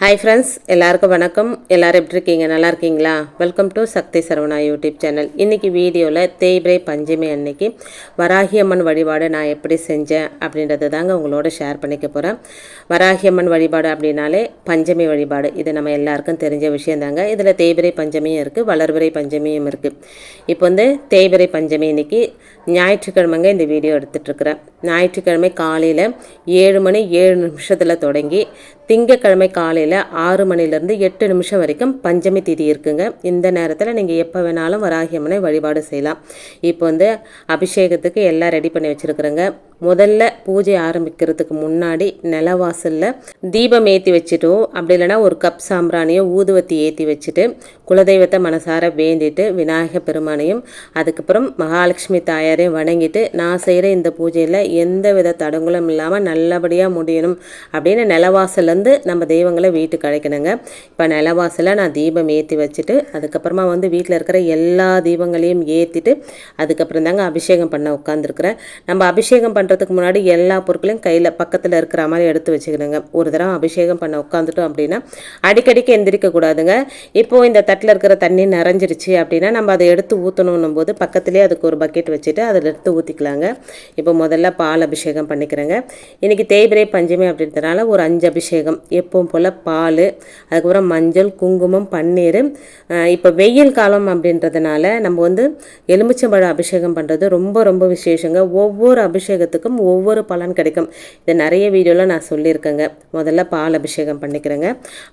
Hi friends எல்லாருக்கும் வணக்கம். எல்லாரும் எப்படி இருக்கீங்க? நல்லா இருக்கீங்களா? Welcome to Sakthi Saravana YouTube channel இன்றைக்கி வீடியோவில் தேய்பிரை பஞ்சமி அன்னைக்கு வராகியம்மன் வழிபாடு நான் எப்படி செஞ்சேன் அப்படின்றது தாங்க உங்களோட ஷேர் பண்ணிக்க போகிறேன் வராகியம்மன் வழிபாடு அப்படின்னாலே பஞ்சமி வழிபாடு. இது நம்ம எல்லாருக்கும் தெரிஞ்ச விஷயம் தாங்க. இதில் தேய்பிரை பஞ்சமியும் இருக்குது வளர்பிறை பஞ்சமியும் இருக்குது இப்போ வந்து தேய்பிரை பஞ்சமி இன்றைக்கி ஞாயிற்றுக்கிழமைங்க இந்த வீடியோ எடுத்துகிட்ருக்குறேன் ஞாயிற்றுக்கிழமை காலையில் ஏழு மணி ஏழு நிமிஷத்தில் தொடங்கி திங்கக்கிழமை காலையில் ஆறு மணிலேருந்து எட்டு நிமிஷம் வரைக்கும் பஞ்சமி திதி இருக்குங்க. இந்த நேரத்தில் நீங்கள் எப்போ வேணாலும் வராகியம்மனை வழிபாடு செய்யலாம். இப்போ வந்து அபிஷேகத்துக்கு எல்லாம் ரெடி பண்ணி வச்சுருக்குறேங்க. முதல்ல பூஜை ஆரம்பிக்கிறதுக்கு முன்னாடி நிலவாசலில் தீபம் ஏற்றி வச்சுட்டோ அப்படி இல்லைன்னா ஒரு கப் சாம்பிராணியோ ஊதுவத்தி ஏற்றி வச்சுட்டு குலதெய்வத்தை மனசார வேண்டிட்டு விநாயகர் பெருமானையும் அதுக்கப்புறம் மகாலட்சுமி தாயாரையும் வணங்கிட்டு நான் செய்கிற இந்த பூஜையில் எந்த வித தடங்களும் இல்லாமல் நல்லபடியாக முடியணும் அப்படின்னு நிலவாசல்லேருந்து நம்ம தெய்வங்களை வீட்டுக்கு அழைக்கணுங்க. இப்போ நிலவாசலில் நான் தீபம் ஏற்றி வச்சுட்டு அதுக்கப்புறமா வந்து வீட்டில் இருக்கிற எல்லா தீபங்களையும் ஏற்றிட்டு அதுக்கப்புறம் தாங்க அபிஷேகம் பண்ண உட்காந்துருக்குறேன் நம்ம அபிஷேகம் பண்ண பண்ணுறதுக்கு முன்னாடி எல்லா பொருட்களையும் கையில் பக்கத்தில் இருக்கிற மாதிரி எடுத்து வச்சுக்கணுங்க. ஒரு தடவை அபிஷேகம் பண்ண உட்காந்துட்டோம் அப்படின்னா அடிக்கடிக்கு எந்திரிக்கக்கூடாதுங்க இப்போது இந்த தட்டில் இருக்கிற தண்ணி நிறைஞ்சிருச்சு அப்படின்னா நம்ம அதை எடுத்து ஊற்றணும் போது பக்கத்துலேயே அதுக்கு ஒரு பக்கெட் வச்சுட்டு அதில் எடுத்து ஊற்றிக்கலாங்க இப்போ முதல்ல பால் அபிஷேகம் பண்ணிக்கிறேங்க. இன்றைக்கி தேய்பிரை பஞ்சமி அப்படின்றதுனால ஒரு அஞ்சு அபிஷேகம். எப்பவும் போல் பால் அதுக்கப்புறம் மஞ்சள் குங்குமம் பன்னீர். இப்போ வெயில் காலம் அப்படின்றதுனால நம்ம வந்து எலுமிச்சம்பழம் அபிஷேகம் பண்ணுறது ரொம்ப ரொம்ப விசேஷங்க. ஒவ்வொரு அபிஷேகத்துக்கும் ஒவ்வொரு பலன் கிடைக்கும். இதை நிறைய வீடியோவில் நான் சொல்லியிருக்கேங்க. முதல்ல பால் அபிஷேகம் பண்ணிக்கிறேங்க.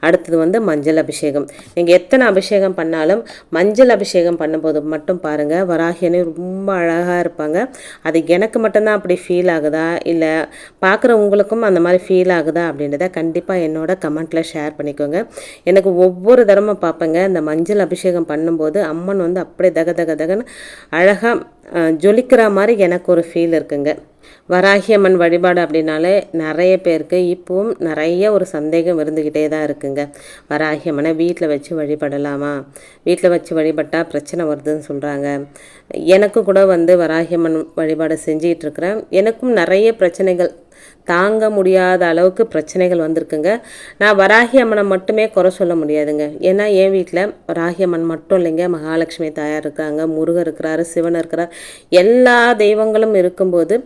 அடுத்தது வந்து மஞ்சள் அபிஷேகம். நீங்கள் எத்தனை அபிஷேகம் பண்ணாலும் மஞ்சள் அபிஷேகம் பண்ணும்போது மட்டும் பாருங்கள் வராகியனே ரொம்ப அழகாக இருப்பாங்க. அது எனக்கு மட்டும்தான் அப்படி ஃபீல் ஆகுதா? இல்லை பார்க்குற உங்களுக்கும் அந்த மாதிரி ஃபீல் ஆகுதா? அப்படின்றத கண்டிப்பாக என்னோட கமெண்ட்டில் ஷேர் பண்ணிக்கோங்க. எனக்கு ஒவ்வொரு தடவை பார்ப்பேங்க. இந்த மஞ்சள் அபிஷேகம் பண்ணும்போது அம்மன் வந்து அப்படியே தக தக தகன்னு அழகாக ஜொலிக்கிற மாதிரி எனக்கு ஒரு ஃபீல் இருக்குங்க. வராகியம்மன் வழிபாடு அப்படின்னாலே நிறைய பேருக்கு இப்போவும் நிறைய ஒரு சந்தேகம் இருந்துக்கிட்டே தான் இருக்குங்க. வராகியம்மனை வீட்டில் வச்சு வழிபடலாமா? வீட்டில் வச்சு வழிபட்டால் பிரச்சனை வருதுன்னு சொல்கிறாங்க எனக்கு கூட வந்து வராகியம்மன் வழிபாடு செஞ்சிகிட்டு இருக்கிறேன் எனக்கும் நிறைய பிரச்சனைகள் தாங்க முடியாத அளவுக்கு பிரச்சனைகள் வந்திருக்குங்க. நான் வராகி அம்மனை மட்டுமே குறை சொல்ல முடியாதுங்க. ஏன்னா என் வீட்டில் வராகி அம்மன் மட்டும் இல்லைங்க. மகாலட்சுமி தாயார் இருக்காங்க முருகர் இருக்கிறாரு சிவன் இருக்கிறார். எல்லா தெய்வங்களும் இருக்கும்போது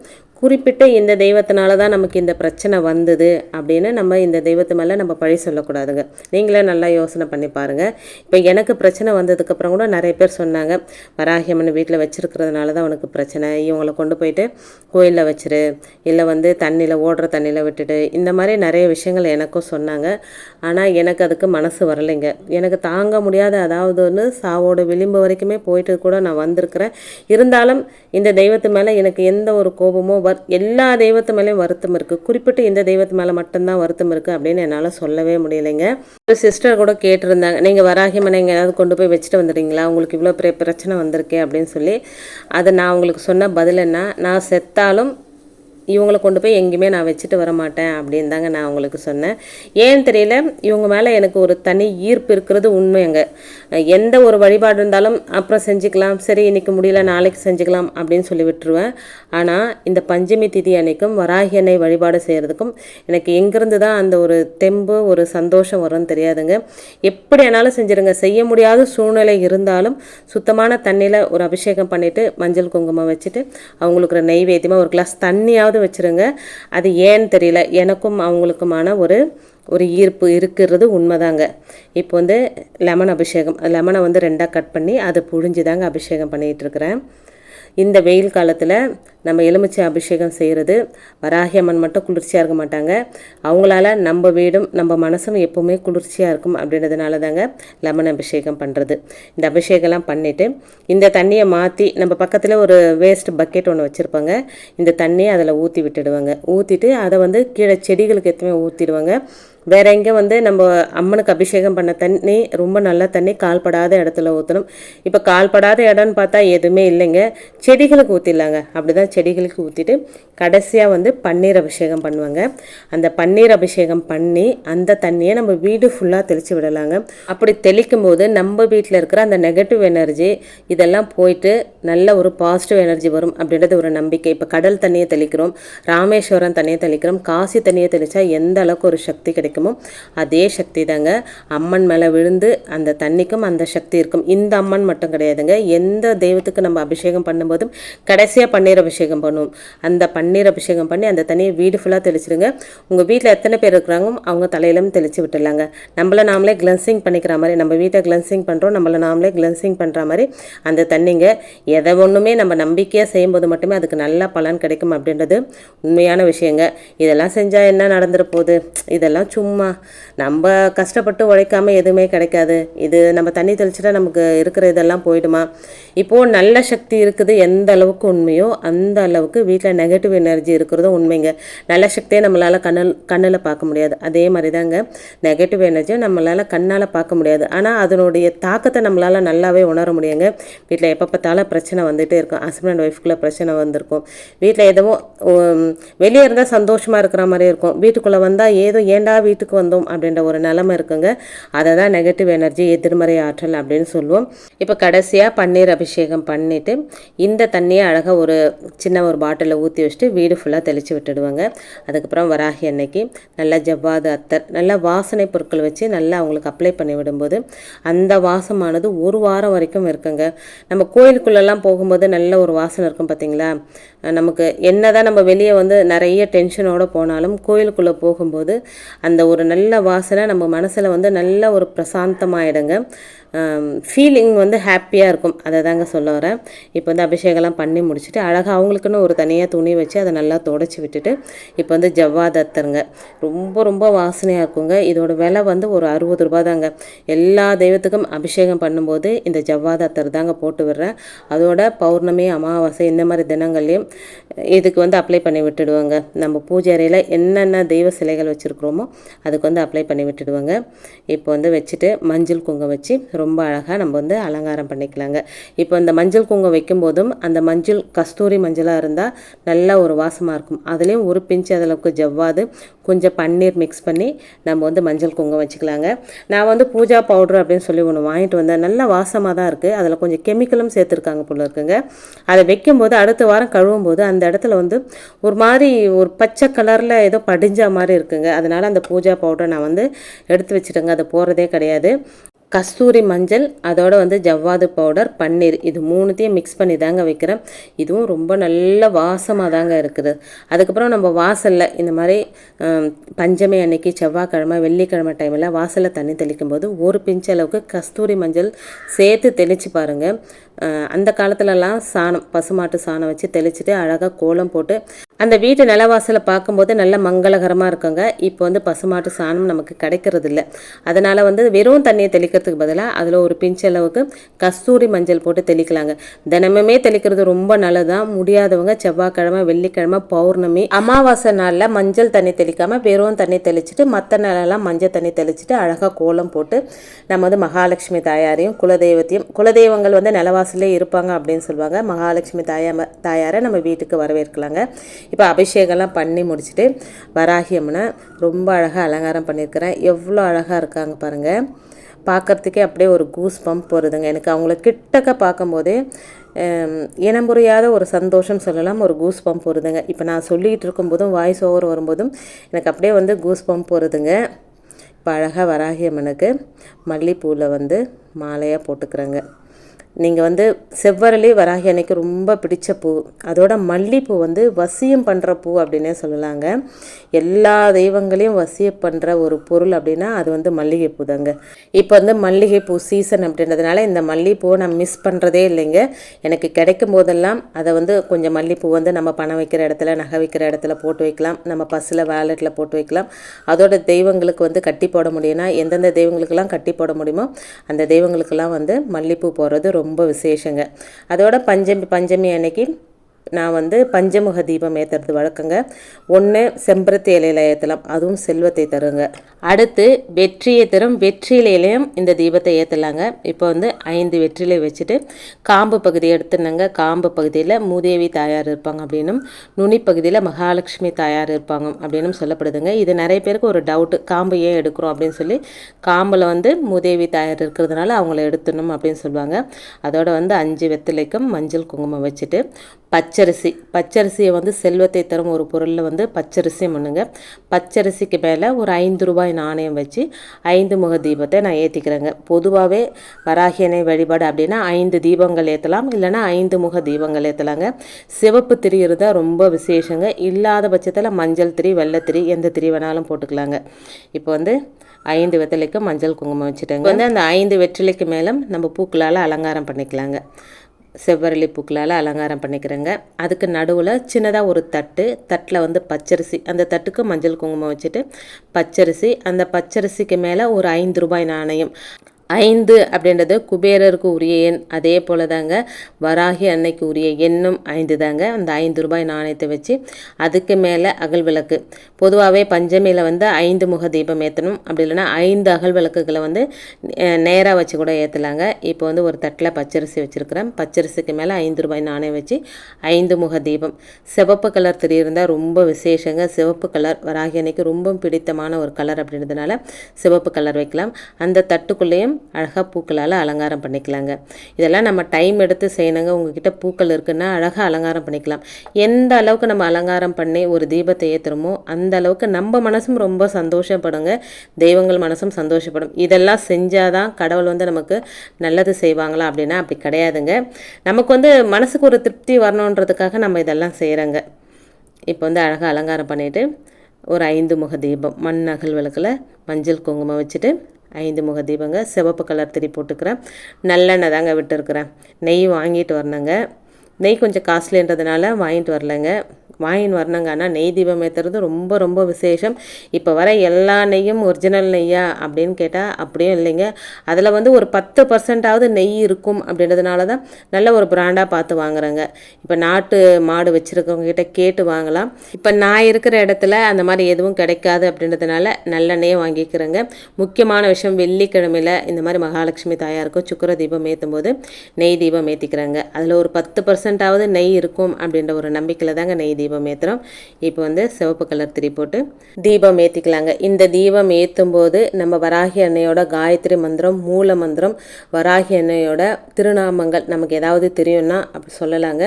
குறிப்பிட்ட இந்த தெய்வத்தினால தான் நமக்கு இந்த பிரச்சனை வந்தது அப்படின்னு நம்ம இந்த தெய்வத்து மேலே நம்ம பழி சொல்லக்கூடாதுங்க. நீங்களே நல்லா யோசனை பண்ணி பாருங்கள் இப்போ எனக்கு பிரச்சனை வந்ததுக்கப்புறம் கூட நிறைய பேர் சொன்னாங்க வராகியம்மன் வீட்டில் வச்சுருக்கிறதுனால தான் உனக்கு பிரச்சனை. இவங்களை கொண்டு போயிட்டு கோயிலில் வச்சிரு. இல்லை வந்து தண்ணியில் ஓடுற தண்ணியில் விட்டுட்டு. இந்த மாதிரி நிறைய விஷயங்கள் எனக்கும் சொன்னாங்க. ஆனால் எனக்கு அதுக்கு மனசு வரலைங்க. எனக்கு தாங்க முடியாத அதாவது ஒன்று சாவோட விளிம்பு வரைக்குமே போயிட்டு கூட நான் வந்திருக்கிறேன். இருந்தாலும் இந்த தெய்வத்து மேலே எனக்கு எந்த ஒரு கோபமோ வர் எல்லா தெய்வத்து மேலேயும் வருத்தம் இருக்குது குறிப்பிட்டு இந்த தெய்வத்து மேலே மட்டும்தான் வருத்தம் இருக்குது அப்படின்னு என்னால் சொல்லவே முடியலைங்க. ஒரு சிஸ்டர் கூட கேட்டிருந்தாங்க நீங்கள் வராகிமனை எங்கேயாவது கொண்டு போய் வச்சுட்டு வந்துடுறீங்களா? உங்களுக்கு இவ்வளோ பெரிய பிரச்சனை வந்திருக்கே அப்படின்னு சொல்லி. அதை நான் உங்களுக்கு சொன்ன பதில் என்ன? நான் செத்தாலும் இவங்களை கொண்டு போய் எங்கேயுமே நான் வச்சுட்டு வர மாட்டேன் அப்படின்னு தாங்க நான் அவங்களுக்கு சொன்னேன். ஏன்னு தெரியல இவங்க மேலே எனக்கு ஒரு தனி ஈர்ப்பு இருக்கிறது உண்மைங்க. எந்த ஒரு வழிபாடு இருந்தாலும் அப்புறம் செஞ்சுக்கலாம் சரி இன்றைக்கி முடியல நாளைக்கு செஞ்சுக்கலாம் அப்படின்னு சொல்லி விட்டுருவேன். ஆனால் இந்த பஞ்சமி திதி அன்னைக்கும் வராகி அன்னை வழிபாடு செய்கிறதுக்கும் எனக்கு எங்கேருந்து தான் அந்த ஒரு தெம்பு ஒரு சந்தோஷம் வரும்னு தெரியாதுங்க. எப்படி ஆனாலும் செஞ்சுருங்க. செய்ய முடியாத சூழ்நிலை இருந்தாலும் சுத்தமான தண்ணியில் ஒரு அபிஷேகம் பண்ணிவிட்டு மஞ்சள் குங்குமம் வச்சுட்டு அவங்களுக்கு ஒரு நெய்வேத்தியமாக ஒரு கிளாஸ் தண்ணியாவது வச்சுருங்க. அது ஏன்னு தெரியல. எனக்கும் அவங்களுக்குமான ஒரு ஒரு ஈர்ப்பு இருக்கிறது உண்மைதாங்க. இப்போ வந்து லெமன் அபிஷேகம் லெமனை வந்து ரெண்டாக கட் பண்ணி அதை புழிஞ்சு தாங்க அபிஷேகம் பண்ணிகிட்ருக்கிறேன் இந்த வெயில் காலத்தில் நம்ம எலுமிச்சை அபிஷேகம் செய்கிறது வராகி அம்மன் மட்டும் குளிர்ச்சியாக இருக்க மாட்டாங்க. அவங்களால நம்ம வீடும் நம்ம மனசும் எப்போவுமே குளிர்ச்சியாக இருக்கும் அப்படின்றதுனால தாங்க லெமன் அபிஷேகம் பண்ணுறது இந்த அபிஷேகம்லாம் பண்ணிவிட்டு இந்த தண்ணியை மாற்றி நம்ம பக்கத்தில் ஒரு வேஸ்ட் பக்கெட் ஒன்று வச்சுருப்பாங்க. இந்த தண்ணியை அதில் ஊற்றி விட்டுடுவாங்க. ஊற்றிட்டு அதை வந்து கீழே செடிகளுக்கு எத்தனை ஊற்றிடுவாங்க வேற எங்கே வந்து நம்ம அம்மனுக்கு அபிஷேகம் பண்ண தண்ணி ரொம்ப நல்ல தண்ணி கால்படாத இடத்துல ஊற்றணும் இப்போ கால்படாத இடம்னு பார்த்தா எதுவுமே இல்லைங்க. செடிகளுக்கு ஊற்றிடலாங்க அப்படி தான் செடிகளுக்கு ஊற்றிட்டு கடைசியாக வந்து பன்னீர் அபிஷேகம் பண்ணுவாங்க. அந்த பன்னீர் அபிஷேகம் பண்ணி அந்த தண்ணியை நம்ம வீடு ஃபுல்லாக தெளித்து விடலாங்க. அப்படி தெளிக்கும் போது நம்ம வீட்டில் இருக்கிற அந்த நெகட்டிவ் எனர்ஜி இதெல்லாம் போயிட்டு நல்ல ஒரு பாசிட்டிவ் எனர்ஜி வரும் அப்படின்றது ஒரு நம்பிக்கை. இப்போ கடல் தண்ணியை தெளிக்கிறோம் ராமேஸ்வரம் தண்ணியை தெளிக்கிறோம் காசி தண்ணியை தெளித்தா எந்த அளவுக்கு ஒரு சக்தி கிடைக்கும்? கிடைக்குமோ அதே சக்தி தாங்க. அம்மன் மேலே விழுந்து அந்த தண்ணிக்கும் அந்த சக்தி இருக்கும். இந்த அம்மன் மட்டும் கிடையாதுங்க. எந்த தெய்வத்துக்கு நம்ம அபிஷேகம் பண்ணும்போதும் கடைசியாக பன்னீர் அபிஷேகம் பண்ணுவோம். அந்த பன்னீர் அபிஷேகம் பண்ணி அந்த தண்ணியை வீடு ஃபுல்லாக தெளிச்சிடுங்க உங்கள் வீட்டில் எத்தனை பேர் இருக்கிறாங்க அவங்க தலையிலும் தெளித்து விட்டுடலாங்க. நம்மளை நாமளே கிளன்சிங் பண்ணிக்கிற மாதிரி நம்ம வீட்டை கிளன்சிங் பண்ணுறோம் நம்மளை நாமளே கிளன்சிங் பண்ணுற மாதிரி அந்த தண்ணிங்க எதை ஒன்றுமே நம்ம நம்பிக்கையாக செய்யும்போது மட்டுமே அதுக்கு நல்ல பலன் கிடைக்கும் அப்படின்றது உண்மையான விஷயங்க. இதெல்லாம் செஞ்சால் என்ன நடந்துட போகுது? இதெல்லாம் சும்மா நம்ம கஷ்டப்பட்டு உழைக்காம எதுவுமே கிடைக்காது. இது நம்ம தண்ணி தெளிச்சிட்டா நமக்கு இருக்கிற இதெல்லாம் போயிடுமா? இப்போது நல்ல சக்தி இருக்குது எந்த அளவுக்கு உண்மையோ அந்த அளவுக்கு வீட்டில் நெகட்டிவ் எனர்ஜி இருக்கிறதும் உண்மைங்க. நல்ல சக்தியை நம்மளால் கண்ணில் கண்ணில் பார்க்க முடியாது. அதே மாதிரி தாங்க நெகட்டிவ் எனர்ஜியை நம்மளால் கண்ணால் பார்க்க முடியாது. ஆனால் அதனுடைய தாக்கத்தை நம்மளால் நல்லாவே உணர முடியுங்க. வீட்டில் எப்போ பார்த்தாலும் பிரச்சனை வந்துகிட்டே இருக்கும். ஹஸ்பண்ட் அண்ட் ஒய்ஃப்குள்ளே பிரச்சனை வந்திருக்கும். வீட்டில் எதுவும் வெளியே இருந்தால் சந்தோஷமாக இருக்கிற மாதிரி இருக்கும். வீட்டுக்குள்ளே வந்தால் ஏதோ ஏண்டா வீட்டுக்கு வந்தோம் அப்படின்ற ஒரு நிலமை இருக்குங்க. அதை தான் நெகட்டிவ் எனர்ஜி எதிர்மறை ஆற்றல் அப்படின்னு சொல்லுவோம். இப்போ கடைசியாக பன்னீர் அபிஷேகம் பண்ணிவிட்டு இந்த தண்ணியை அழகாக ஒரு சின்ன ஒரு பாட்டிலில் ஊற்றி வச்சுட்டு வீடு ஃபுல்லாக தெளித்து விட்டுடுவாங்க. அதுக்கப்புறம் வராகி அன்னைக்கு நல்லா ஜவ்வாது அத்தர் நல்லா வாசனை பொருட்கள் வச்சு நல்லா அவங்களுக்கு அப்ளை பண்ணி விடும்போது அந்த வாசமானது ஒரு வாரம் வரைக்கும் இருக்குங்க. நம்ம கோயிலுக்குள்ளெல்லாம் போகும்போது நல்ல ஒரு வாசனை இருக்கும் பார்த்தீங்களா நமக்கு என்ன தான் நம்ம வெளியே வந்து நிறைய டென்ஷனோட போனாலும் கோயிலுக்குள்ளே போகும்போது அந்த ஒரு நல்ல வாசனை நம்ம மனசில் வந்து நல்ல ஒரு பிரசாந்தமாயிடுங்க. ஃபீலிங் வந்து ஹாப்பியாக இருக்கும். அதை தாங்க சொல்ல வரேன். இப்போ வந்து அபிஷேகம்லாம் பண்ணி முடிச்சுட்டு அழகாக அவங்களுக்குன்னு ஒரு தனியாக துணி வச்சு அதை நல்லா தொடச்சி விட்டுட்டு இப்போ வந்து ஜவ்வாதத்தருங்க ரொம்ப ரொம்ப வாசனையாக இருக்குங்க. இதோட விலை வந்து ஒரு அறுபது ரூபா தாங்க. எல்லா தெய்வத்துக்கும் அபிஷேகம் பண்ணும்போது இந்த ஜவ்வாதத்தர் தாங்க போட்டு விடுறேன். அதோட பௌர்ணமி அமாவாசை இந்த மாதிரி தினங்கள்லையும் இதுக்கு வந்து அப்ளை பண்ணி விட்டுடுவாங்க. நம்ம பூஜை அறையில் என்னென்ன தெய்வ சிலைகள் வச்சுருக்குறோமோ அதுக்கு வந்து அப்ளை பண்ணி விட்டுடுவாங்க. இப்போ வந்து வச்சுட்டு மஞ்சள் குங்குமம் வச்சு ரொம்ப அழகாக நம்ம வந்து அலங்காரம் பண்ணிக்கலாங்க. இப்போ இந்த மஞ்சள் குங்குமம் வைக்கும்போதும் அந்த மஞ்சள் கஸ்தூரி மஞ்சளாக இருந்தால் நல்லா ஒரு வாசமாக இருக்கும். அதுலேயும் ஒரு பிஞ்சு அளவுக்கு ஜவ்வாது கொஞ்சம் பன்னீர் மிக்ஸ் பண்ணி நம்ம வந்து மஞ்சள் குங்குமம் வச்சுக்கலாங்க. நான் வந்து பூஜா பவுடர் அப்படின்னு சொல்லி ஒன்று வாங்கிட்டு வந்தேன். நல்லா வாசமாக தான் இருக்குது அதில் கொஞ்சம் கெமிக்கலும் சேர்த்துருக்காங்க போல இருக்குங்க. அதை வைக்கும்போது அடுத்த வாரம் கழுவும் போது அந்த இடத்துல வந்து ஒரு மாதிரி ஒரு பச்சை கலரில் ஏதோ படிஞ்ச மாதிரி இருக்குங்க. அதனால் அந்த பூஜா பவுடரை நான் வந்து எடுத்து வச்சுட்டேங்க. அது போகிறதே கிடையாது. கஸ்தூரி மஞ்சள் அதோட வந்து ஜவ்வாது பவுடர் பன்னீர் இது மூணுத்தையும் மிக்ஸ் பண்ணி தாங்க வைக்கிறேன். இதுவும் ரொம்ப நல்ல வாசமாக தாங்க இருக்குது. அதுக்கப்புறம் நம்ம வாசலில் இந்த மாதிரி பஞ்சமி அன்னைக்கு செவ்வாய்க்கிழமை வெள்ளிக்கிழமை டைமில் வாசலில் தண்ணி தெளிக்கும் போது ஒரு பிஞ்ச் அளவுக்கு கஸ்தூரி மஞ்சள் சேர்த்து தெளித்து பாருங்கள் அந்த காலத்துலலாம் சாணம் பசுமாட்டு சாணம் வச்சு தெளிச்சுட்டு அழகாக கோலம் போட்டு அந்த வீட்டு நிலவாசலை பார்க்கும்போது நல்ல மங்களகரமாக இருக்குங்க. இப்போ வந்து பசுமாட்டு சாணம் நமக்கு கிடைக்கிறது இல்லை அதனால் வந்து வெறும் தண்ணியை தெளிக்கிறதுக்கு பதிலாக அதில் ஒரு பிஞ்சளவுக்கு கஸ்தூரி மஞ்சள் போட்டு தெளிக்கலாங்க. தினமுமே தெளிக்கிறது ரொம்ப நல்லதுதான். முடியாதவங்க செவ்வாய்க்கிழமை வெள்ளிக்கிழமை பௌர்ணமி அமாவாசை நாளில் மஞ்சள் தண்ணி தெளிக்காமல் வெறும் தண்ணி தெளிச்சுட்டு மற்ற நாளெல்லாம் மஞ்சள் தண்ணி தெளிச்சுட்டு அழகாக கோலம் போட்டு நம்ம வந்து மகாலட்சுமி தாயாரையும் குலதெய்வத்தையும் குலதெய்வங்கள் வந்து நிலவாசல் இருப்பாங்க அப்படின்னு சொல்லுவாங்க. மகாலட்சுமி தாயா தாயாரை நம்ம வீட்டுக்கு வரவேற்கலாங்க. இப்போ அபிஷேகம்லாம் பண்ணி முடிச்சுட்டு வராகி அம்மனை ரொம்ப அழகாக அலங்காரம் பண்ணியிருக்கிறேன். எவ்வளோ அழகாக இருக்காங்க பாருங்கள் பார்க்கறதுக்கே அப்படியே ஒரு கூஸ் பம்ப் வருதுங்க. எனக்கு அவங்கள கிட்டக்க பார்க்கும்போதே இனம் புரியாத ஒரு சந்தோஷம் சொல்லலாம் ஒரு கூஸ் பம்ப் வருதுங்க. இப்போ நான் சொல்லிகிட்டு இருக்கும்போதும் வாய்ஸ் ஓவர் வரும்போதும் எனக்கு அப்படியே வந்து கூஸ் பம்ப் வருதுங்க. இப்போ அழகாக வராகி அம்மனுக்கு மல்லிப்பூவில் வந்து மாலையாக போட்டுக்கிறேங்க. நீங்கள் வந்து செவ்வரளி வராகி அன்னைக்கு ரொம்ப பிடிச்ச பூ. அதோட மல்லிப்பூ வந்து வசியம் பண்ணுற பூ அப்படின்னே சொல்லலாங்க. எல்லா தெய்வங்களையும் வசியம் பண்ணுற ஒரு பொருள் அப்படின்னா அது வந்து மல்லிகைப்பூ தாங்க இப்போ வந்து மல்லிகைப்பூ சீசன் அப்படின்றதுனால இந்த மல்லிகைப்பூவை நான் மிஸ் பண்ணுறதே இல்லைங்க. எனக்கு கிடைக்கும் போதெல்லாம் அதை வந்து கொஞ்சம் மல்லிப்பூ வந்து நம்ம பணம் வைக்கிற இடத்துல நகை வைக்கிற இடத்துல போட்டு வைக்கலாம். நம்ம பஸ்ஸில் வேலெட்டில் போட்டு வைக்கலாம். அதோட தெய்வங்களுக்கு வந்து கட்டி போட முடியும்னா எந்தெந்த தெய்வங்களுக்கெல்லாம் கட்டி போட முடியுமோ அந்த தெய்வங்களுக்கெல்லாம் வந்து மல்லிப்பூ போடுறது ரொம்ப ரொம்ப விசேஷங்க. அதோட பஞ்சமி பஞ்சமி அன்னைக்கு நான் வந்து பஞ்சமுக தீபம் ஏற்றுறது வழக்கங்க. ஒன்று செம்பருத்தி இலையில ஏற்றலாம் அதுவும் செல்வத்தை தருங்க. அடுத்து வெற்றியை தரும். வெற்றிலையிலையும் இந்த தீபத்தை ஏற்றலாங்க இப்போ வந்து ஐந்து வெற்றிலை வச்சுட்டு காம்பு பகுதி எடுத்துனாங்க காம்பு பகுதியில் மூதேவி தாயார் இருப்பாங்க அப்படின்னும் நுனி பகுதியில் மகாலட்சுமி தாயார் இருப்பாங்க அப்படின்னும் சொல்லப்படுதுங்க. இது நிறைய பேருக்கு ஒரு டவுட்டு காம்பு ஏன் எடுக்கிறோம் அப்படின்னு சொல்லி காம்பில் வந்து மூதேவி தாயார் இருக்கிறதுனால அவங்கள எடுத்துடணும் அப்படின்னு சொல்லுவாங்க. அதோட வந்து அஞ்சு வெத்திலைக்கும் மஞ்சள் குங்குமம் வச்சுட்டு பச்சரிசி. பச்சரிசியை வந்து செல்வத்தை தரும் ஒரு பொருளில் வந்து பச்சரிசி பண்ணுங்க பச்சரிசிக்கு மேலே ஒரு ஐந்து ரூபாய் நாணயம் வச்சு ஐந்து முக தீபத்தை நான் ஏற்றிக்கிறேங்க பொதுவாகவே வராகியனை வழிபாடு அப்படின்னா ஐந்து தீபங்கள் ஏற்றலாம் இல்லைன்னா ஐந்து முக தீபங்கள் ஏற்றலாங்க சிவப்பு திரி இருந்தால் ரொம்ப விசேஷங்க. இல்லாத பட்சத்தில் மஞ்சள் திரி வெள்ளத்திரி எந்த திரி வேணாலும் போட்டுக்கலாங்க. இப்போ வந்து ஐந்து வெத்தலைக்கு மஞ்சள் குங்குமம் வச்சுட்டேங்க. வந்து அந்த ஐந்து வெற்றிலைக்கு மேலும் நம்ம பூக்களால் அலங்காரம் பண்ணிக்கலாங்க. செவ்வரளி பூக்களால் அலங்காரம் பண்ணிக்கிறேங்க. அதுக்கு நடுவில் சின்னதாக ஒரு தட்டு தட்டில் வந்து பச்சரிசி அந்த தட்டுக்கு மஞ்சள் குங்குமம் வச்சுட்டு பச்சரிசி அந்த பச்சரிசிக்கு மேலே ஒரு ஐந்து ரூபாய் நாணயம். ஐந்து அப்படின்றது குபேரருக்கு உரிய எண். அதே போல் தாங்க வராகி அன்னைக்கு உரிய எண்ணும் ஐந்து தாங்க அந்த ஐந்து ரூபாய் நாணயத்தை வச்சு அதுக்கு மேலே அகல் விளக்கு. பொதுவாகவே பஞ்சமியில் வந்து ஐந்து முக தீபம் ஏற்றணும் அப்படி இல்லைன்னா ஐந்து அகல் விளக்குகளை வந்து நேராக வச்சு கூட ஏற்றலாங்க இப்போ வந்து ஒரு தட்டில் பச்சரிசி வச்சுருக்கிறேன். பச்சரிசிக்கு மேலே ஐந்து ரூபாய் நாணயம் வச்சு ஐந்து முக தீபம். சிவப்பு கலர் திரி இருந்தால் ரொம்ப விசேஷங்க. சிவப்பு கலர் வராகி அன்னைக்கு ரொம்ப பிடித்தமான ஒரு கலர் அப்படின்றதுனால சிவப்பு கலர் வைக்கலாம். அந்த தட்டுக்குள்ளேயும் அழகாக பூக்களால் அலங்காரம் பண்ணிக்கலாங்க. இதெல்லாம் நம்ம டைம் எடுத்து செய்யணுங்க. உங்ககிட்ட பூக்கள் இருக்குன்னா அழகாக அலங்காரம் பண்ணிக்கலாம். எந்த அளவுக்கு நம்ம அலங்காரம் பண்ணி ஒரு தீபத்தை ஏற்றுறோமோ அந்த அளவுக்கு நம்ம மனசும் ரொம்ப சந்தோஷப்படுங்க. தெய்வங்கள் மனசும் சந்தோஷப்படும். இதெல்லாம் செஞ்சால் தான் கடவுள் வந்து நமக்கு நல்லது செய்வாங்களா அப்படின்னா அப்படி கிடையாதுங்க. நமக்கு வந்து மனசுக்கு ஒரு திருப்தி வரணுன்றதுக்காக நம்ம இதெல்லாம் செய்கிறோங்க இப்போ வந்து அழகாக அலங்காரம் பண்ணிவிட்டு ஒரு ஐந்து முக தீபம் மண் அகல் விளக்கில் மஞ்சள் குங்குமம் வச்சுட்டு ஐந்து முக தீபங்க சிவப்பு கலர் திரி போட்டுக்கிறேன். நல்லெண்ணெய் தாங்க விட்டுருக்குறேன். நெய் வாங்கிட்டு வரணுங்க. நெய் கொஞ்சம் காஸ்ட்லின்றதுனால வாங்கிட்டு வரலங்க. வாங்கின்னு வரணுங்க ஆனால் நெய் தீபம் ஏற்றுறது ரொம்ப ரொம்ப விசேஷம். இப்போ வர எல்லா நெய்யும் ஒரிஜினல் நெய்யா அப்படின்னு கேட்டால் அப்படியும் இல்லைங்க. அதில் வந்து ஒரு பத்து பர்சன்டாவது நெய் இருக்கும் அப்படின்றதுனால தான் நல்ல ஒரு பிராண்டாக பார்த்து வாங்குறேங்க. இப்போ நாட்டு மாடு வச்சுருக்கவங்க கிட்ட கேட்டு வாங்கலாம். இப்போ நான் இருக்கிற இடத்துல அந்த மாதிரி எதுவும் கிடைக்காது அப்படின்றதுனால நல்லெண்ணெயே வாங்கிக்கிறேங்க. முக்கியமான விஷயம் வெள்ளிக்கிழமையில் இந்த மாதிரி மகாலட்சுமி தாயாருக்கும் சுக்கர தீபம் ஏற்றும் போது நெய் தீபம் ஏற்றிக்கிறாங்க அதில் ஒரு பத்து பர்சன்டாவது நெய் இருக்கும் அப்படின்ற ஒரு நம்பிக்கையில் தாங்க நெய் தீபம் தீபம் ஏற்றுறோம் இப்போ வந்து சிவப்பு கலர் திரி போட்டு தீபம் ஏற்றிக்கலாங்க இந்த தீபம் ஏற்றும் போது நம்ம வராகி அன்னையோட காயத்ரி மந்திரம் மூல மந்திரம் வராகி அன்னையோட திருநாமங்கள் நமக்கு ஏதாவது தெரியும்னா அப்படி சொல்லலாங்க.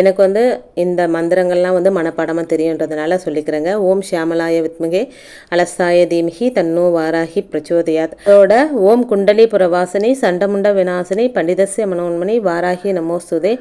எனக்கு வந்து இந்த மந்திரங்கள்லாம் வந்து மனப்பாடமாக தெரியுன்றதுனால சொல்லிக்கிறேங்க. ஓம் ஷியாமலாய வித்மகே அலசாய தீமிகி தன்னோ வாராகி பிரச்சோதயாத். அதோட ஓம் குண்டலி புரவாசினி சண்டமுண்ட விநாசினி பண்டிதசிய மனோன்மணி வாராகி நமோஸ்துதே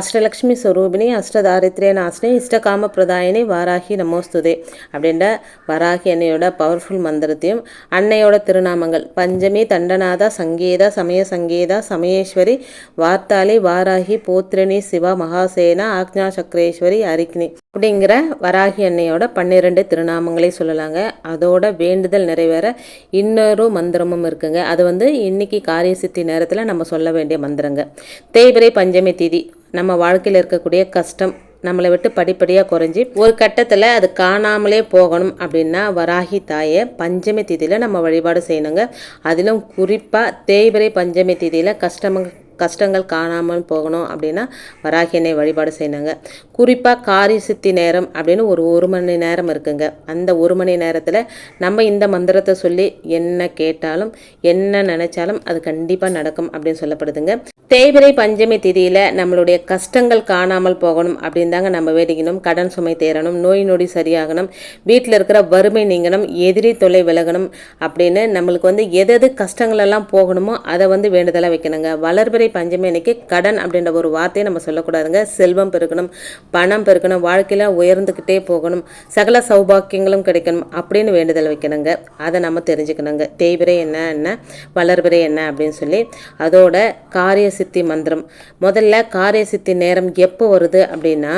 அஷ்டலக்ஷ்மி ஸ்வரூபிணி அஷ்டதாரித்ரிய நாசினி இஷ்டகா பிரதாயினி வாராகி நமோஸ்துதே. அப்படின்ற வராகி அன்னையோட பவர்ஃபுல் மந்திரத்தையும் அன்னையோட திருநாமங்கள் பஞ்சமி தண்டநாதா சங்கீதா சமய சங்கீதா சமயேஸ்வரி வார்த்தாளி வாராகி போத்ரிணி சிவா மகாசேனா ஆக்ஞா சக்கரேஸ்வரி அரிக்னி அப்படிங்கிற வராகி அன்னையோட பன்னிரெண்டு திருநாமங்களே சொல்லலாங்க. அதோட வேண்டுதல் நிறைவேற இன்னொரு மந்திரமும் இருக்குங்க. அது வந்து இன்னைக்கு காரிய சித்தி நேரத்தில் நம்ம சொல்ல வேண்டிய மந்திரங்க. தேய்பிரை பஞ்சமி திதி. நம்ம வாழ்க்கையில் இருக்கக்கூடிய கஷ்டம் நம்மளை விட்டு படிப்படியாக குறைஞ்சி ஒரு கட்டத்தில் அது காணாமலே போகணும் அப்படின்னா வராகி தாயை பஞ்சமி திதியில் நம்ம வழிபாடு செய்யணுங்க. அதிலும் குறிப்பாக தேய்பிரை பஞ்சமி திதியில் கஷ்டமங்க கஷ்டங்கள் காணாமல் போகணும் அப்படின்னா வராகியனை வழிபாடு செய்யணுங்க குறிப்பாக காரி சித்தி நேரம் அப்படின்னு ஒரு ஒரு மணி நேரம் இருக்குங்க. அந்த ஒரு மணி நேரத்தில் நம்ம இந்த மந்திரத்தை சொல்லி என்ன கேட்டாலும் என்ன நினச்சாலும் அது கண்டிப்பாக நடக்கும் அப்படின்னு சொல்லப்படுதுங்க. தேய்பிரை பஞ்சமி திதியில் நம்மளுடைய கஷ்டங்கள் காணாமல் போகணும் அப்படின்னு தாங்க நம்ம வேடிக்கணும் கடன் சுமை தேரணும் நோய் நொடி சரியாகணும் வீட்டில் இருக்கிற வறுமை நீங்கணும் எதிரி தொலை விலகணும் அப்படின்னு நம்மளுக்கு வந்து எது எது கஷ்டங்களெல்லாம் போகணுமோ அதை வந்து வேண்டுதலாக வைக்கணுங்க. வளர்பிறை பஞ்சமி அன்னைக்கு கடன் அப்படின்ற ஒரு வார்த்தையை நம்ம சொல்லக்கூடாதுங்க. செல்வம் பெருக்கணும் பணம் பெருக்கணும் வாழ்க்கையில் உயர்ந்துக்கிட்டே போகணும் சகல சௌபாக்கியங்களும் கிடைக்கணும் அப்படின்னு வேண்டுதல் வைக்கணுங்க. அதை நம்ம தெரிஞ்சுக்கணுங்க. தேய்பிரை என்ன என்ன வளர்பிறை என்ன அப்படின்னு சொல்லி அதோட காரிய சித்தி மந்திரம். முதல்ல காரிய சித்தி நேரம் எப்போ வருது அப்படின்னா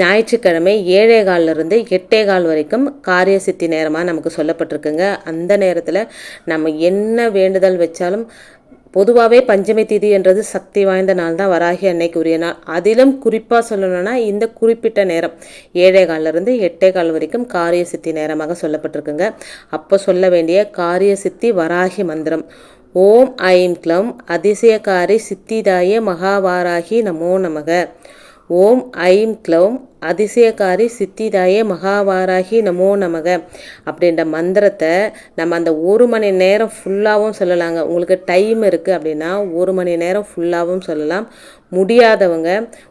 ஞாயிற்றுக்கிழமை ஏழே காலிலிருந்து எட்டே கால் வரைக்கும் காரிய சித்தி நேரமாக நமக்கு சொல்லப்பட்டிருக்குங்க. அந்த நேரத்தில் நம்ம என்ன வேண்டுதல் வச்சாலும் பொதுவாகவே பஞ்சமி திதி என்றது சக்தி வாய்ந்த நாள் தான் வராகி அன்னைக்கு உரிய நாள். அதிலும் குறிப்பாக சொல்லணும்னா இந்த குறிப்பிட்ட நேரம். ஏழே காலிலிருந்து எட்டே கால் வரைக்கும் காரிய சித்தி நேரமாக சொல்லப்பட்டிருக்குங்க. அப்போ சொல்ல வேண்டிய காரிய சித்தி வராகி மந்திரம். ஓம் ஐம் க்ளம் அதிசயக்காரி சித்திதாய மகாவாராகி நமோ நமக. ஓம் ஐம் க்ளௌம் அதிசயக்காரி சித்திதாயே மகாவாராகி நமோ நமக அப்படின்ற மந்திரத்தை நம்ம அந்த ஒரு மணி நேரம் ஃபுல்லாகவும் சொல்லலாங்க. உங்களுக்கு டைம் இருக்குது அப்படின்னா ஒரு மணி நேரம் ஃபுல்லாகவும் சொல்லலாம். முடியாதவங்க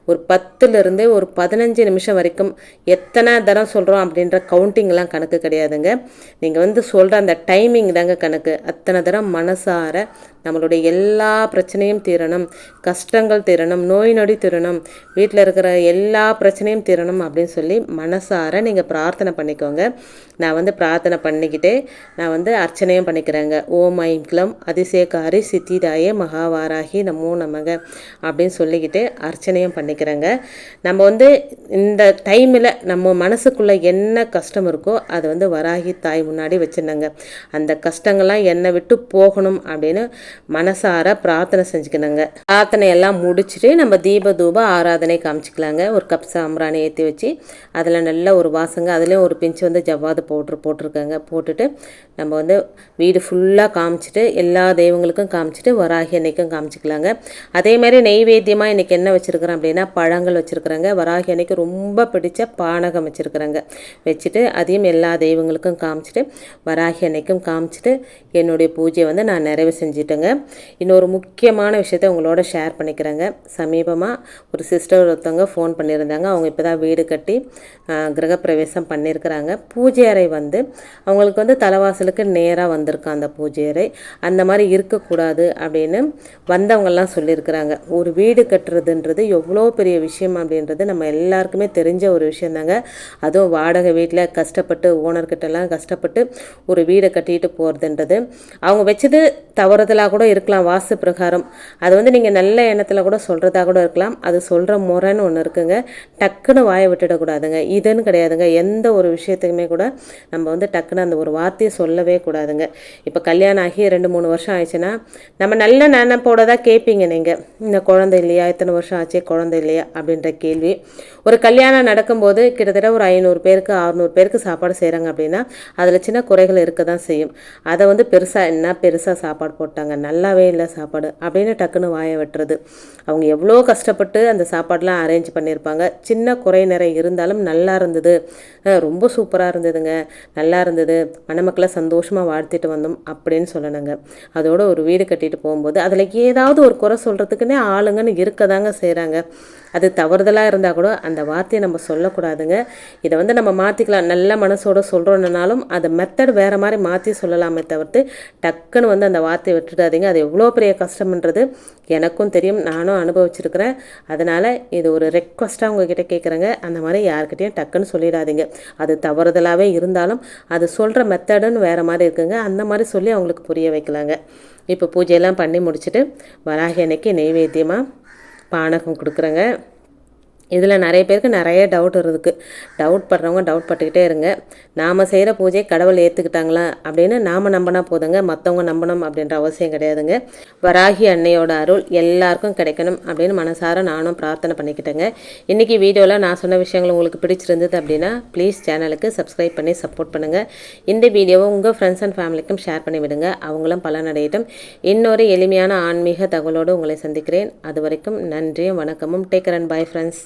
ஒரு பத்துலேருந்து ஒரு பதினஞ்சு நிமிஷம் வரைக்கும் எத்தனை தரம் சொல்கிறோம் அப்படின்ற கவுண்டிங்லாம் கணக்கு கிடையாதுங்க. நீங்கள் வந்து சொல்கிற அந்த டைமிங் தாங்க கணக்கு. அத்தனை தரம் மனசார நம்மளுடைய எல்லா பிரச்சனையும் தீரணும் கஷ்டங்கள் தீரணும் நோய் நொடி தீரணும் வீட்டில் இருக்கிற எல்லா பிரச்சனையும் தீரணும் அப்படின்னு சொல்லி மனசார நீங்கள் பிரார்த்தனை பண்ணிக்கோங்க. நான் வந்து பிரார்த்தனை பண்ணிக்கிட்டே நான் வந்து அர்ச்சனையும் பண்ணிக்கிறேங்க. ஓம் ஐம்க்லம் அதிசயக்காரி சித்திதாயே மகாவாராகி நமோ நமக அப்படின்னு சொல்லிக்கிட்டு அர்ச்சனையும் பண்ணிக்கிறேங்க. நம்ம வந்து இந்த டைமில் நம்ம மனசுக்குள்ளே என்ன கஷ்டம் இருக்கோ அதை வந்து வராகி தாய் முன்னாடி வச்சுருந்தாங்க அந்த கஷ்டங்கள்லாம் என்னை விட்டு போகணும் அப்படின்னு மனசார பிரார்த்தனை செஞ்சுக்கணுங்க. பிரார்த்தனை எல்லாம் முடிச்சுட்டு நம்ம தீப தூப ஆராதனை காமிச்சிக்கலாங்க. ஒரு கப் சாம்பிராணி ஏற்றி வச்சு அதில் நல்ல ஒரு வாசங்க அதுலேயும் ஒரு பிஞ்சு வந்து ஜவ்வாது பவுட்ரு போட்டிருக்காங்க. போட்டுட்டு நம்ம வந்து வீடு ஃபுல்லாக காமிச்சிட்டு எல்லா தெய்வங்களுக்கும் காமிச்சிட்டு வராகி அன்னைக்கும் காமிச்சிக்கலாங்க. அதே மாதிரி நெய்வேத்தியமாக இன்றைக்கி என்ன வச்சுருக்குறேன் அப்படின்னா பழங்கள் வச்சுருக்குறாங்க. வராகி அன்னைக்கு ரொம்ப பிடிச்ச பானகம் வச்சுருக்குறாங்க. வச்சுட்டு அதையும் எல்லா தெய்வங்களுக்கும் காமிச்சிட்டு வராகி அன்னைக்கும் காமிச்சிட்டு என்னுடைய பூஜையை வந்து நான் நிறைவு செஞ்சுட்டேங்க. இன்னொரு முக்கியமான விஷயத்த உங்களோட ஷேர் பண்ணிக்கிறேங்க. சமீபமாக ஒரு சிஸ்டர் ஒருத்தவங்க ஃபோன் பண்ணியிருந்தாங்க. அவங்க இப்போ தான் வீடு கட்டி கிரகப்பிரவேசம் பண்ணியிருக்கிறாங்க. பூஜை அறை வந்து அவங்களுக்கு வந்து தலைவாசலுக்கு நேராக வந்திருக்கும் அந்த பூஜை அறை. அந்த மாதிரி இருக்கக்கூடாது அப்படின்னு வந்தவங்கெல்லாம் சொல்லியிருக்கிறாங்க. ஒரு வீடு கட்டுறதுன்றது எவ்வளோ பெரிய விஷயம் அப்படின்றது நம்ம எல்லாருக்குமே தெரிஞ்ச ஒரு விஷயந்தாங்க. அதுவும் வாடகை வீட்டில் கஷ்டப்பட்டு ஓனர்கிட்டலாம் கஷ்டப்பட்டு ஒரு வீடை கட்டிட்டு போகிறதுன்றது அவங்க வச்சது தவறுதலாக கூட இருக்கலாம் வாஸ்து பிரகாரம். அது வந்து நீங்கள் நல்ல எண்ணத்தில் கூட சொல்கிறதா கூட இருக்கலாம். அது சொல்கிற முறைன்னு ஒன்று இருக்குங்க. டக்குன்னு வாயை விட்டுடக்கூடாதுங்க இதுன்னு கிடையாதுங்க. எந்த ஒரு விஷயத்துக்குமே கூட நம்ம வந்து டக்குன்னு அந்த ஒரு வார்த்தையை சொல்லவே கூடாதுங்க. இப்போ கல்யாணம் ஆகி ரெண்டு மூணு வருஷம் ஆயிடுச்சுன்னா நம்ம நல்ல நினைப்போட தான் கேட்பீங்க நீங்கள் இந்த குழந்தை இல்லையா? இத்தனை வருஷம் ஆச்சு குழந்தை இல்லையா? அப்படின்ற கேள்வி. ஒரு கல்யாணம் நடக்கும்போது கிட்டத்தட்ட ஒரு ஐநூறு பேருக்கு அறுநூறு பேருக்கு சாப்பாடு செய்கிறாங்க அப்படின்னா அதில் சின்ன குறைகள் இருக்க தான் செய்யும். அதை வந்து பெருசாக என்ன பெருசாக சாப்பாடு போட்டாங்க நல்லாவே இல்லை சாப்பாடு அப்படின்னு டக்குன்னு வாயை வெட்டுறது. அவங்க எவ்வளோ கஷ்டப்பட்டு அந்த சாப்பாடெலாம் அரேஞ்ச் பண்ணியிருப்பாங்க. சின்ன குறை நிறை இருந்தாலும் நல்லா இருந்தது. ரொம்ப சூப்பராக இருந்ததுங்க. நல்லா இருந்தது. மணமக்களை சந்தோஷமாக வாழ்த்திட்டு வந்தோம் அப்படின்னு சொல்லணுங்க. அதோட ஒரு வீடு கட்டிட்டு போகும்போது அதில் ஏதாவது ஒரு குறை சொல்கிறதுக்குன்னே ஆளுங்கன்னு இருக்க தாங்க செய்கிறாங்க அது தவறுதலாக இருந்தால் கூட அந்த வார்த்தையை நம்ம சொல்லக்கூடாதுங்க. இதை வந்து நம்ம மாற்றிக்கலாம் நல்ல மனசோட சொல்கிறோன்னாலும் அதை மெத்தட் வேறு மாதிரி மாற்றி சொல்லலாமே தவிர்த்து டக்குன்னு வந்து அந்த வார்த்தையை விட்டுடாதீங்க. அது எவ்வளோ பெரிய கஷ்டம்ன்றது எனக்கும் தெரியும். நானும் அனுபவிச்சிருக்கிறேன். அதனால் இது ஒரு ரெக்வஸ்ட்டாக உங்ககிட்ட கேட்குறேங்க. அந்த மாதிரி யாருக்கிட்டையும் டக்குன்னு சொல்லிடாதீங்க. அது தவறுதலாகவே இருந்தாலும் அது சொல்கிற மெத்தடுன்னு வேறு மாதிரி இருக்குங்க. அந்த மாதிரி சொல்லி அவங்களுக்கு புரிய வைக்கலாங்க. இப்போ பூஜையெல்லாம் பண்ணி முடிச்சுட்டு வராகி அன்னைக்கு நெய்வேத்தியமாக பானகம் கொடுக்குறேங்க. இதில் நிறைய பேருக்கு நிறைய டவுட் இருக்குது டவுட் படுறவங்க டவுட் பட்டுக்கிட்டே இருங்க. நாம் செய்கிற பூஜையை கடவுள் ஏற்றுக்கிட்டாங்களா அப்படின்னு நாம் நம்பினா போதுங்க. மற்றவங்க நம்பணும் அப்படின்ற அவசியம் கிடையாதுங்க. வராகி அன்னையோட அருள் எல்லாருக்கும் கிடைக்கணும் அப்படின்னு மனசார நானும் பிரார்த்தனை பண்ணிக்கிட்டேங்க. இன்றைக்கி வீடியோவில் நான் சொன்ன விஷயங்கள் உங்களுக்கு பிடிச்சிருந்தது அப்படின்னா ப்ளீஸ் சேனலுக்கு சப்ஸ்கிரைப் பண்ணி சப்போர்ட் பண்ணுங்கள் இந்த வீடியோவை உங்கள் ஃப்ரெண்ட்ஸ் அண்ட் ஃபேமிலிக்கும் ஷேர் பண்ணி விடுங்க. அவங்களும் பலனடையட்டும். இன்னொரு எளிமையான ஆன்மீக தகவலோடு உங்களை சந்திக்கிறேன். அது வரைக்கும் நன்றியும் வணக்கமும். Take and bye friends